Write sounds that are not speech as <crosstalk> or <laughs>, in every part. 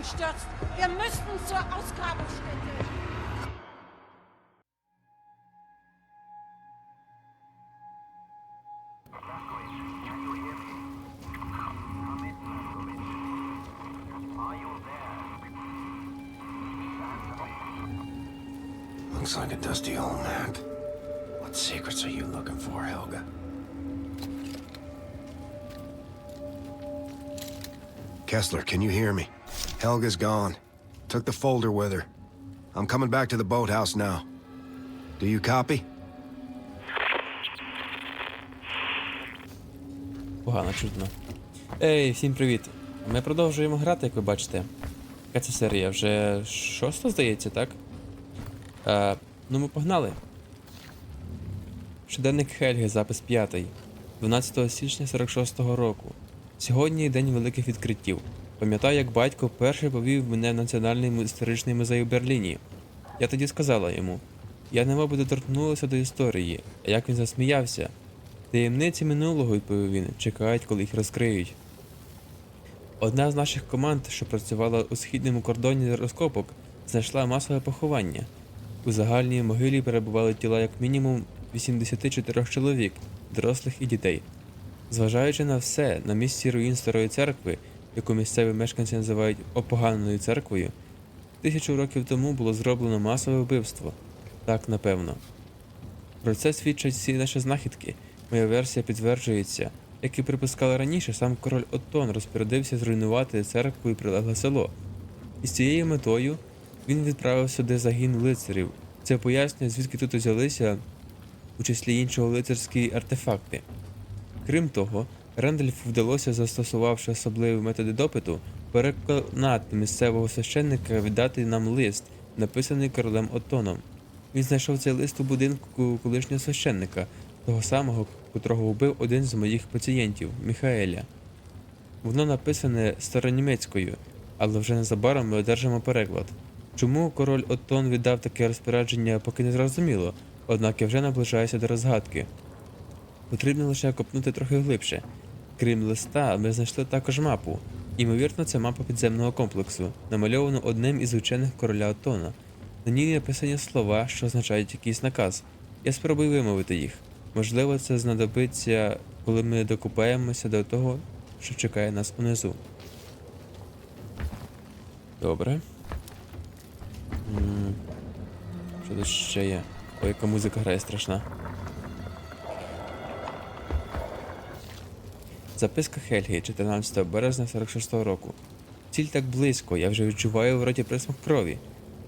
einstürzt. Wir müssen zur Ausgrabungsstätte. Looks like a dusty old map. What secrets are you looking for, Helga? Kessler, can you hear me? Helga's gone. Took the folder with her. I'm coming back to the boathouse now. Do you copy? Погано чутно. Ей, всім привіт! Ми продовжуємо грати, як ви бачите. Яка це серія? Вже шоста, здається, так? Е, ну ми погнали. Щоденник Хельги, запис 5. 12 січня 46-го року. Сьогодні день великих відкриттів. Пам'ятаю, як батько перший повів мене в Національний історичний музей у Берліні. Я тоді сказала йому: я немов би доторкнулася до історії, а як він засміявся. Таємниці минулого, відповів він, чекають, коли їх розкриють. Одна з наших команд, що працювала у східному кордоні розкопок, знайшла масове поховання. У загальній могилі перебували тіла як мінімум 84 чоловік, дорослих і дітей. Зважаючи на все, на місці руїн старої церкви, яку місцеві мешканці називають опоганеною церквою, тисячу років тому було зроблено масове вбивство. Так, напевно. Про це свідчать всі наші знахідки. Моя версія підтверджується. Як і припускали раніше, сам король Оттон розпорядився зруйнувати церкву і прилегле село. І з цією метою він відправив сюди загін лицарів. Це пояснює, звідки тут взялися, у числі іншого лицарські артефакти. Крім того, Рендельфу вдалося, застосувавши особливі методи допиту, переконати місцевого священника віддати нам лист, написаний королем Оттоном. Він знайшов цей лист у будинку колишнього священника, того самого, котрого вбив один з моїх пацієнтів Міхаеля. Воно написане старонімецькою, але вже незабаром ми одержимо переклад. Чому король Оттон віддав таке розпорядження, поки не зрозуміло, однак я вже наближаюся до розгадки. Потрібно лише копнути трохи глибше. Крім листа, ми знайшли також мапу. Імовірно, це мапа підземного комплексу, намальовану одним із учених короля Оттона. На ній написані слова, що означають якийсь наказ. Я спробую вимовити їх. Можливо, це знадобиться, коли ми докупаємося до того, що чекає нас унизу. Добре. Що тут ще є? Ой, яка музика грає страшна. Записка Хельги, 14 березня 46 року. Ціль так близько, я вже відчуваю в роті присмак крові.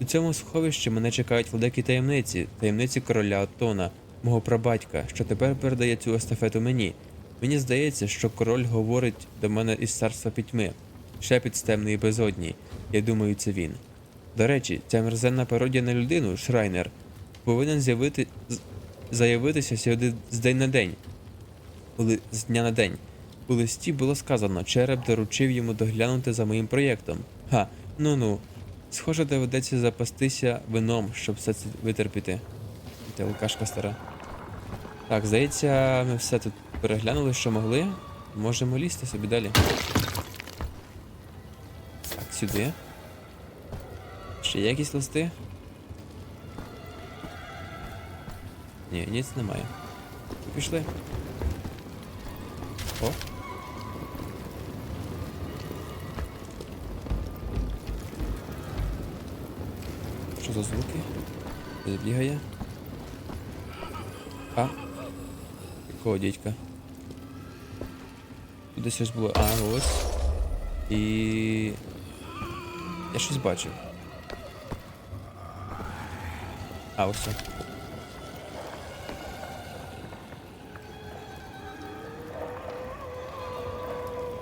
У цьому сховищі мене чекають великі таємниці, таємниці короля Оттона, мого прабатька, що тепер передає цю естафету мені. Мені здається, що король говорить до мене із царства пітьми, шепіт з темної безодні. Я думаю, це він. До речі, ця мерзенна пародія на людину, Шрайнер, повинен з'явити заявитися сюди з день на день. З дня на день. У листі було сказано, череп доручив йому доглянути за моїм проєктом. Ха, ну ну. Схоже, доведеться запастися вином, щоб все це витерпіти. Та лукашка стара. Так, здається, ми все тут переглянули, що могли. Можемо лізти собі далі. Так, сюди. Ще якісь листи? Ні, ніц немає. Пішли. О. Що за звуки? Десь бігає? А? Якого дідька? Десь щось було. А, ось. І. Я щось бачив. А, ось.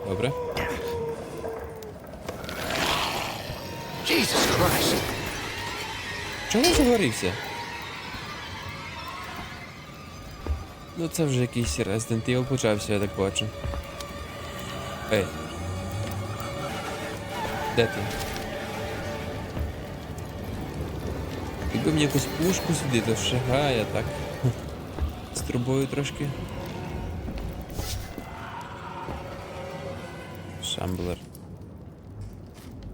Добре. Jesus Christ! Чого він загорівся? Ну це вже якийсь Resident Evil почався, я так бачу. Ей. Де ти? Якби мені якусь пушку сюди, то шагає, так. <laughs> З трубою трошки. Шамблер.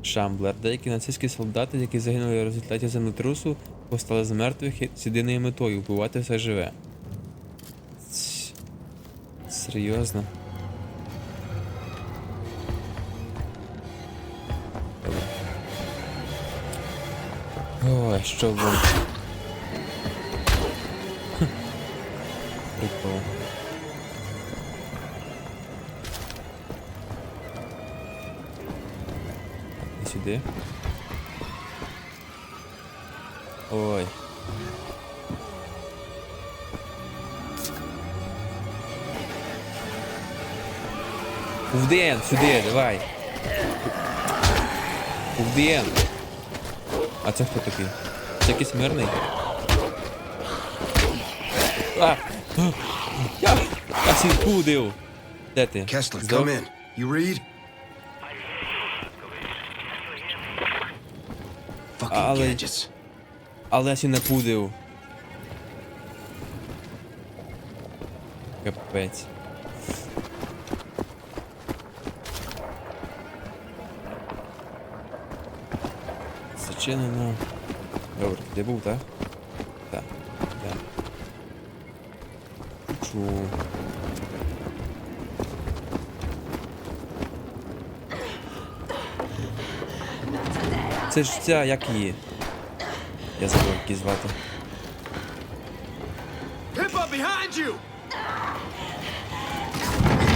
Шамблер. Деякі нацистські солдати, які загинули в результаті землетрусу, постали з мертвих з єдиною метою вбивати все живе. Серйозно. Ой, що вам? Сюди, давай. Увден. А це хто такий? Це якийсь мирний? А! Я! Я сіпудив! Де ти? Здох? come in. You read? Fucking Але- gadgets. Але я сі. Капець. Зачинено. Добре, де був, так? Так. Так. Чу. Це ж ця, як її? Я забув, її звати.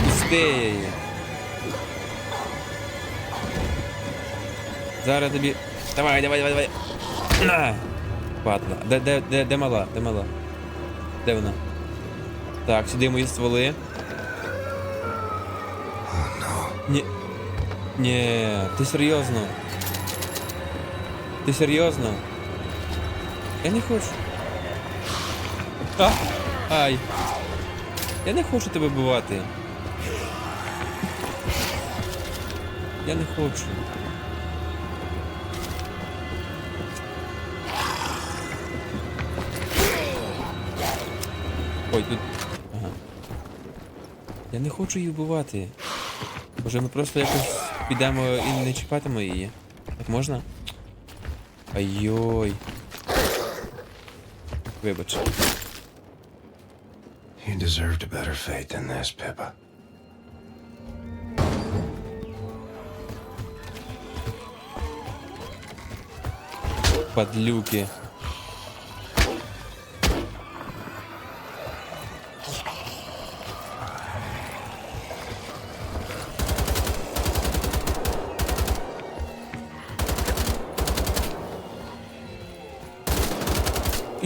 Пусти її. Зараз тобі. Давай, давай, давай, давай. На! Падла. Де, де, де, де мала? Де мала? Де вона? Так, сюди мої стволи. Ні. Ні, ти серйозно? Ти серйозно? Я не хочу. А! Ай! Я не хочу тебе бувати. Я не хочу. Ой, тут. Ага. Я не хочу її вбивати. Може ми просто якось підемо і не чіпатимо її. Так можна? Айой. Вибач. You deserved a better fate than this, Pippa. Подлюки.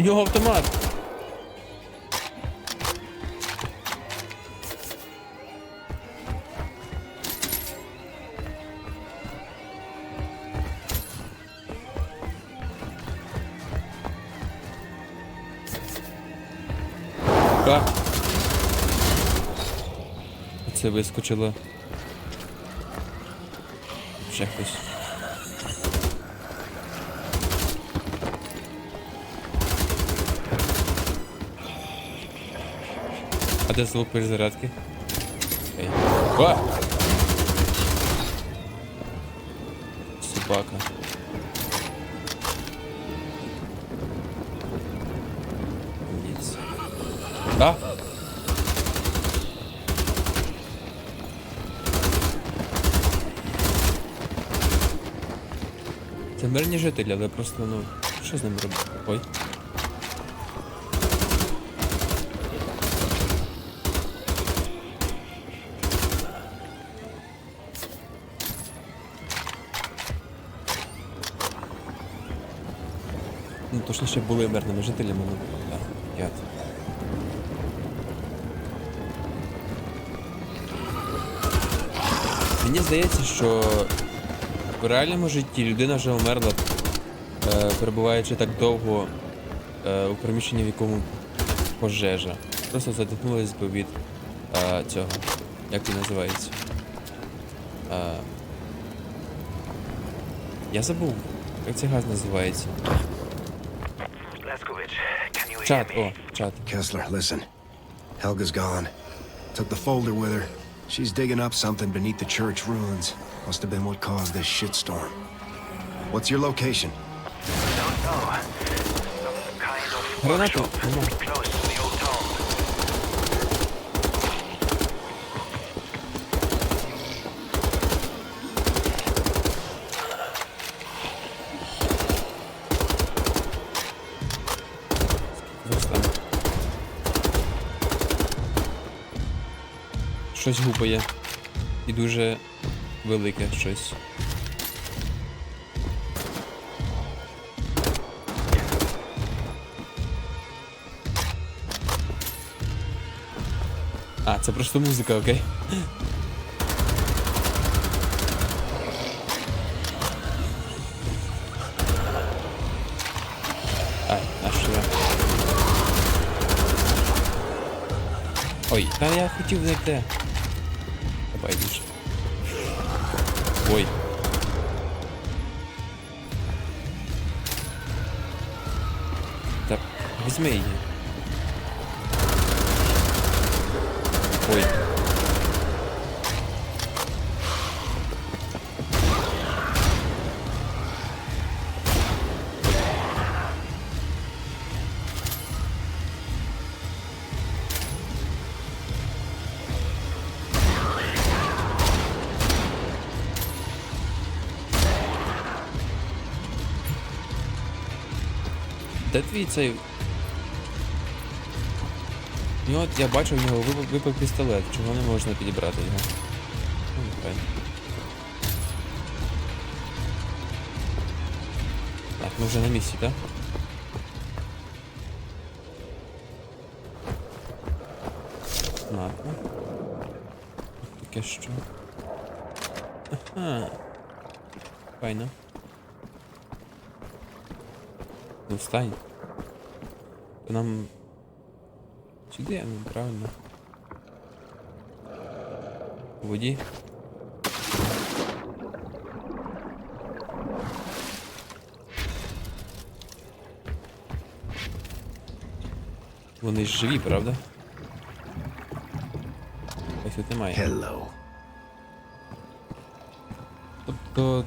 У нього автомат. Це вискочило. Ще хтось. А де звук перезарядки? Окей. А! Собака. Ніц. А! Це мирні жителі, але просто, ну, що з ними робити? Ой. Ну, точніше були мирними жителями, ну, так, я. Мені здається, що в реальному житті людина вже вмерла, е, перебуваючи так довго е, у приміщенні, в якому пожежа. Просто задихнулась би від е, цього. Як він називається? Я забув, як цей газ називається. Chad, oh, Chad. Kessler, listen. Helga's gone. Took the folder with her. She's digging up something beneath the church ruins. Must have been what caused this shitstorm. What's your location? Don't know. Some kind of close. Щось гупає. І дуже велике щось. А, це просто музика, окей. Ай, а? Ой, та я хотів. Та байдуже. Ой. Та візьми її. Ой. Де твій цей. Ну от я бачу, в нього випав, пістолет. Чого не можна підібрати його? Ну. Так, ми вже на місці, так? Ладно. Таке що? Ага. Файно. Ну встань. То нам. Сюди, ну правильно. Воді. Вони ж живі, правда? Ось тут немає. Hello. Тобто.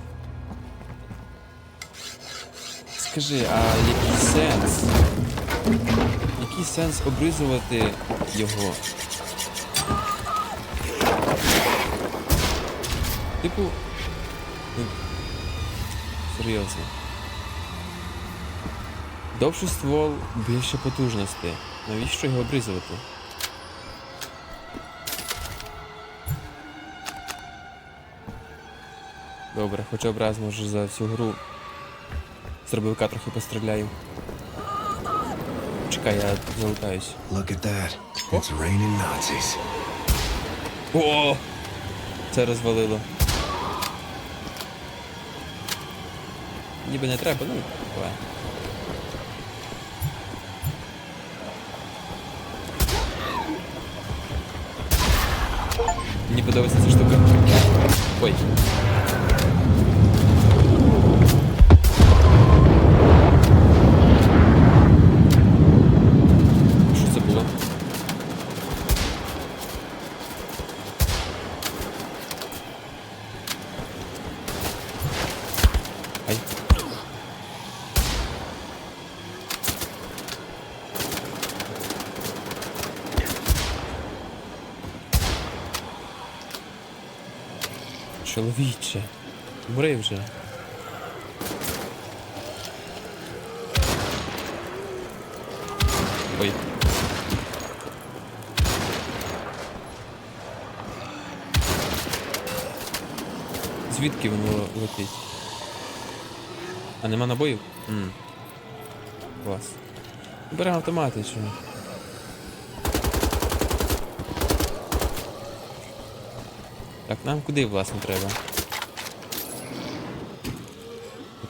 Скажи, а який сенс? Який сенс обризувати його? Типу. ну, Серйозно. Довший ствол більше потужності. Навіщо його обрізувати? Добре, хоча б раз може за всю гру з дробовика трохи постріляю. Чекай, я залутаюсь. Look at that. It's raining Nazis. О! Це розвалило. Ніби не треба, ну, давай. Мені подобається ця штука. Ой. Що це було? Ай. Чоловіче, мри вже. Ой. Звідки воно летить? А нема набоїв? Ммм. Клас. Беремо автомати, що. Так, нам куди, власне, треба?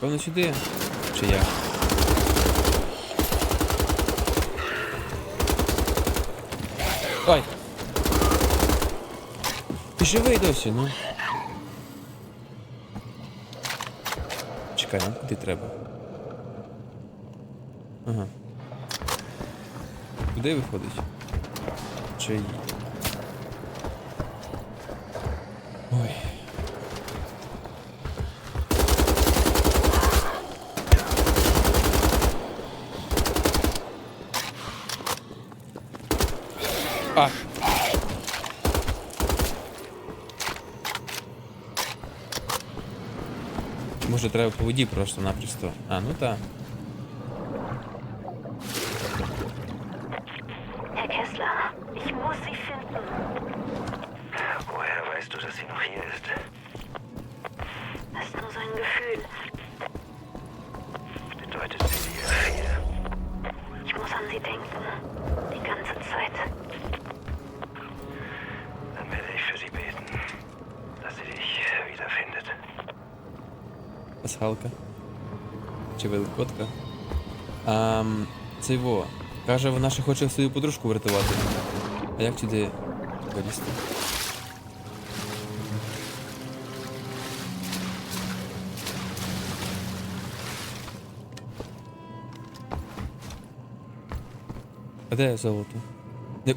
Напевно, сюди. Чи як? Ой! Ти живий досі, ну. Чекай, нам куди треба? Ага. сюди виходить? Чи. Може треба по воді просто-напросто. А, ну так. Каже, вона ще хоче свою подружку врятувати. А як туди вилізти? А де золото? Де...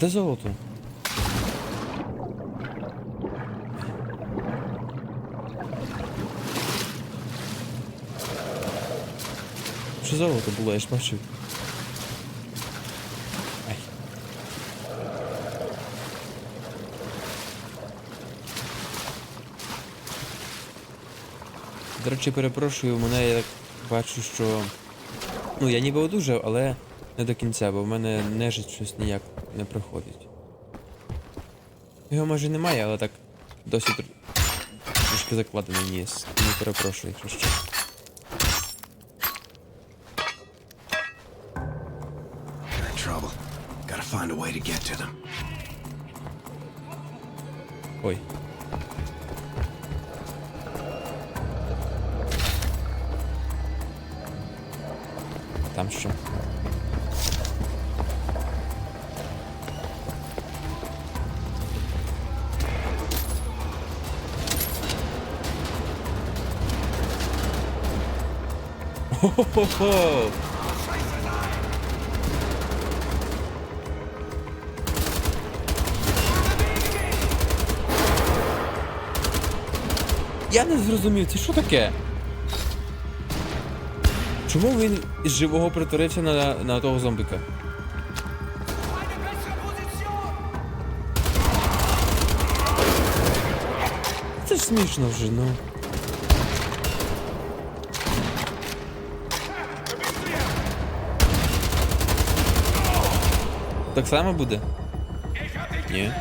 Де золото? Що золото було, я ж. Ай. До речі, перепрошую, мене я так бачу, що. Ну, я ніби одужав, але не до кінця, бо в мене нежить щось ніяк не проходить. Його майже немає, але так досі трошки закладений ніс. Тому перепрошую, якщо що. Find a way to get to them. Ой. А Там що? Хо-хо-хо! Я не зрозумів, це що таке? Чому він із живого притворився на, на того зомбика? Це ж смішно вже, ну. Так само буде? Ні.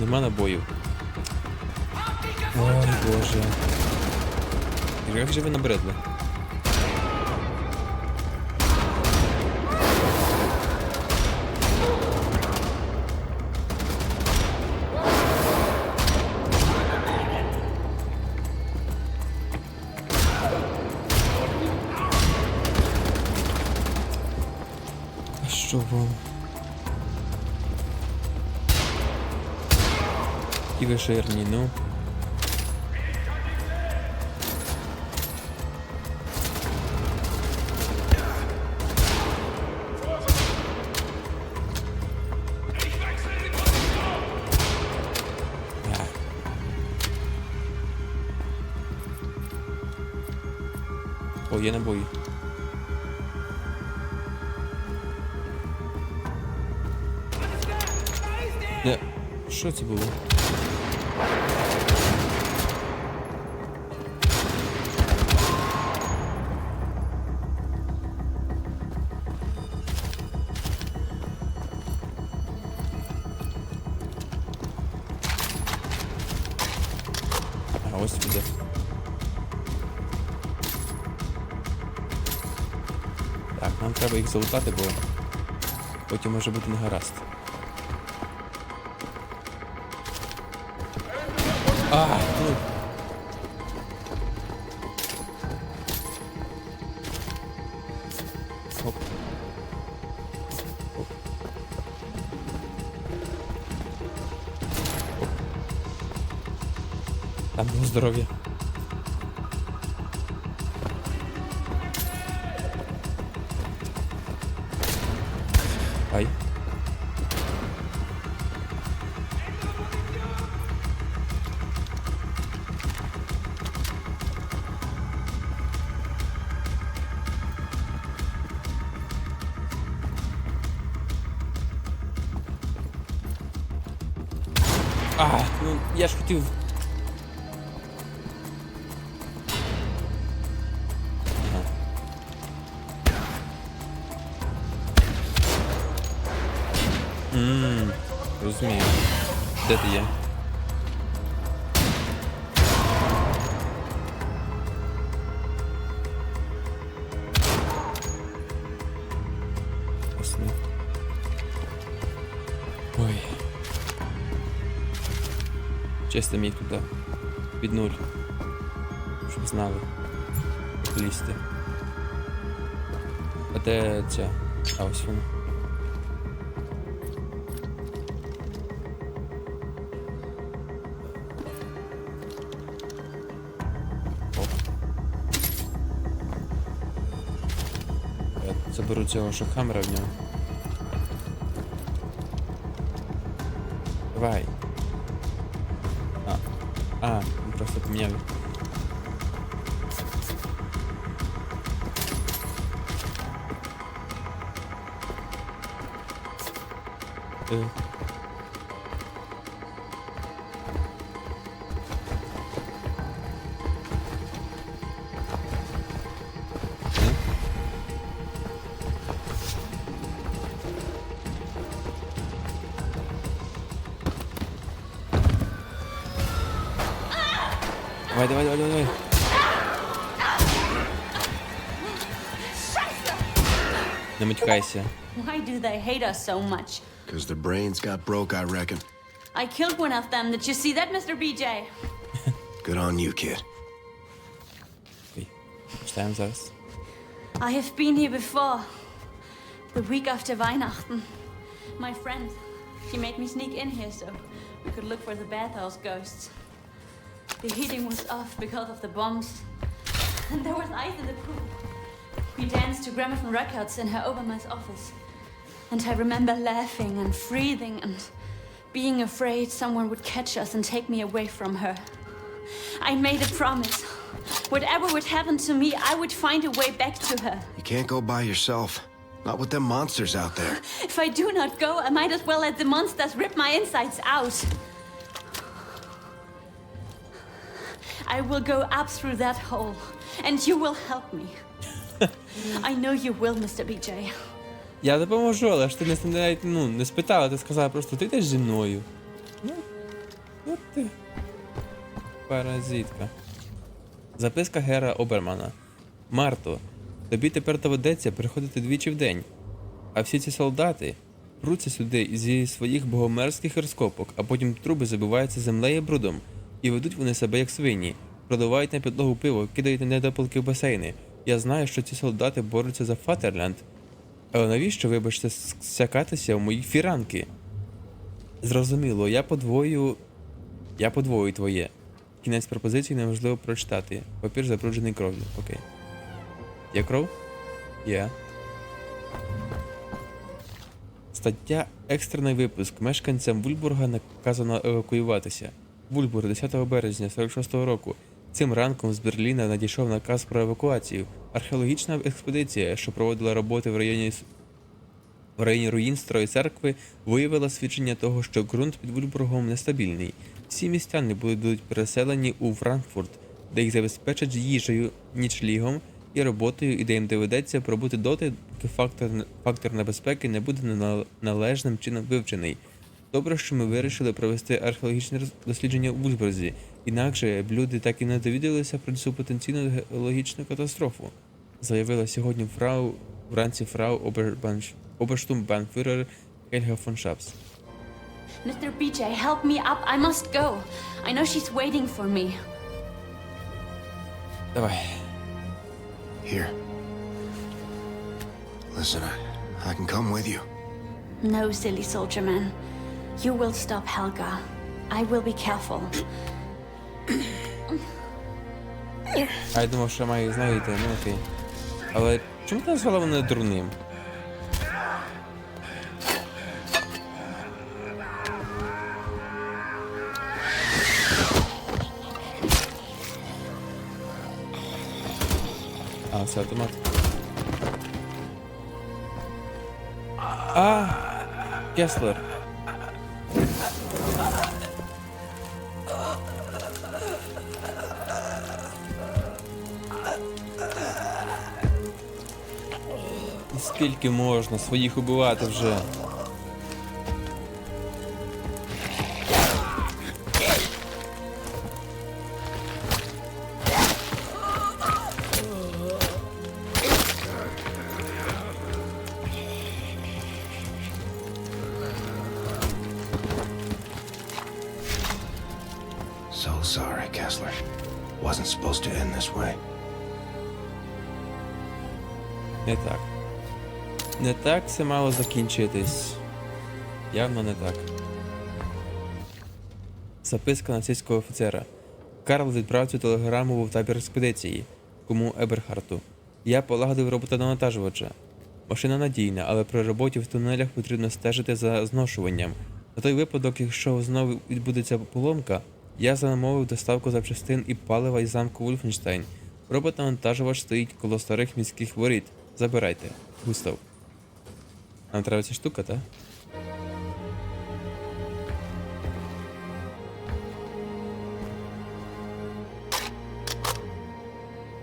Нема набоїв. Ой, боже. Як же ви набредли? І ви жирні, ну. О, є набої. Не, що це було? А ось піде. Так, нам треба їх залутати, бо потім може бути не гаразд. Там було здоров'я. Ясно. Ой. Чисто мій туди. Під нуль. Щоб знали. Лізти. А де? А ось вона. Заберу цього шахамера в нього. Давай. dawaj, dawaj, dawaj, Why do they hate us so much? Because their brains got broke, I reckon. I killed one of them. Did you see that, Mr. BJ? <laughs> Good on you, kid. Czytałem zaraz. I have been here before. The week after Weihnachten. My friend, she made me sneak in here so we could look for the bathhouse ghosts. The heating was off because of the bombs. And there was ice in the pool. We danced to gramophone records in her Obermeister's office. And I remember laughing and breathing and being afraid someone would catch us and take me away from her. I made a promise. Whatever would happen to me, I would find a way back to her. You can't go by yourself. Not with them monsters out there. If I do not go, I might as well let the monsters rip my insides out. I will go up through that hole, and you will help me. <laughs> I know you will, Mr. BJ. Я допоможу, але ж ти не, навіть, ну, не спитала, ти сказала просто ти йдеш зі мною. Ну, от ти. Паразитка. Записка Гера Обермана. Марто, тобі тепер доведеться приходити двічі в день. А всі ці солдати пруться сюди зі своїх богомерзких розкопок, а потім труби забиваються землею і брудом, і ведуть вони себе як свині, проливають на підлогу пиво, кидають недопалки в басейни. Я знаю, що ці солдати борються за Фатерленд. Але навіщо, вибачте, сякатися в мої фіранки? Зрозуміло, я подвою. Я подвою твоє. Кінець пропозиції неможливо прочитати. Папір забруджений кров'ю. Окей. Є кров? Є. Стаття Екстрений випуск. Мешканцям Вульбурга наказано евакуюватися. Вульбург 10 березня 46-го року. Цим ранком з Берліна надійшов наказ про евакуацію. Археологічна експедиція, що проводила роботи в районі в районі руїн старої церкви, виявила свідчення того, що ґрунт під Вульбургом нестабільний. Всі містяни будуть переселені у Франкфурт, де їх забезпечать їжею, нічлігом і роботою, і де їм доведеться пробути доти, поки фактор, фактор небезпеки не буде належним чином вивчений. Добре, що ми вирішили провести археологічне дослідження у Вульбурзі. Інакше б люди так і не довідалися про цю потенційну геологічну катастрофу, заявила сьогодні фрау вранці фрау Обербанш, Оберштумбанфюрер Хельга фон Шапс. Mr. BJ, help me up. I must go. I know she's waiting for me. Давай. Here. Listen, I, I can come with you. No, silly soldier man. You will stop Helga. I will be careful. А я думав, що я маю знайти, ну окей. Але чому ти назвала мене дурним? А, це автомат. А, Кеслер. Скільки можна своїх убивати вже? Так це мало закінчитись. Явно не так. Записка нацистського офіцера. Карл відправ цю телеграму в табір експедиції. Кому Еберхарту. Я полагодив робота навантажувача. Машина надійна, але при роботі в тунелях потрібно стежити за зношуванням. На той випадок, якщо знову відбудеться поломка, я замовив доставку запчастин і палива із замку Вульфенштайн. Робот-навантажувач стоїть коло старих міських воріт. Забирайте. Густав. Нам треба ця штука, так?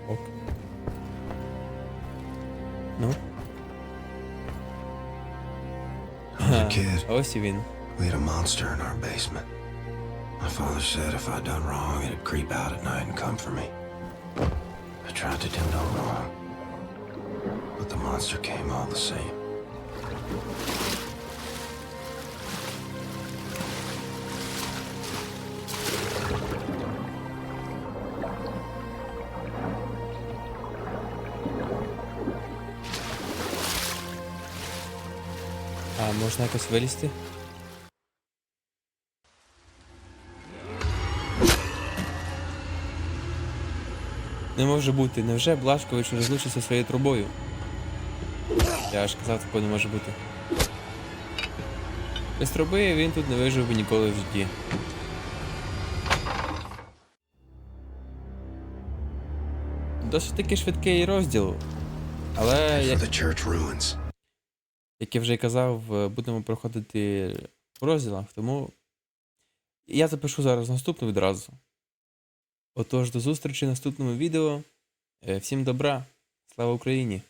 Ок. Ну, I was a kid. ось і він. We had a monster in our basement. My father said if I'd done wrong, it'd creep out at night and come for me. I tried to do no wrong. But the monster came all the same. А можна якось вилізти? Не може бути. Невже Блашкович розлучився своєю трубою? Я ж казав, такого не може бути. Без труби він тут не вижив би ніколи в житті. Досить таки швидкий розділ. Але як, як я вже казав, е, будемо проходити в розділах, тому я запишу зараз наступну відразу. Отож, до зустрічі в наступному відео. Е, Всім добра, слава Україні!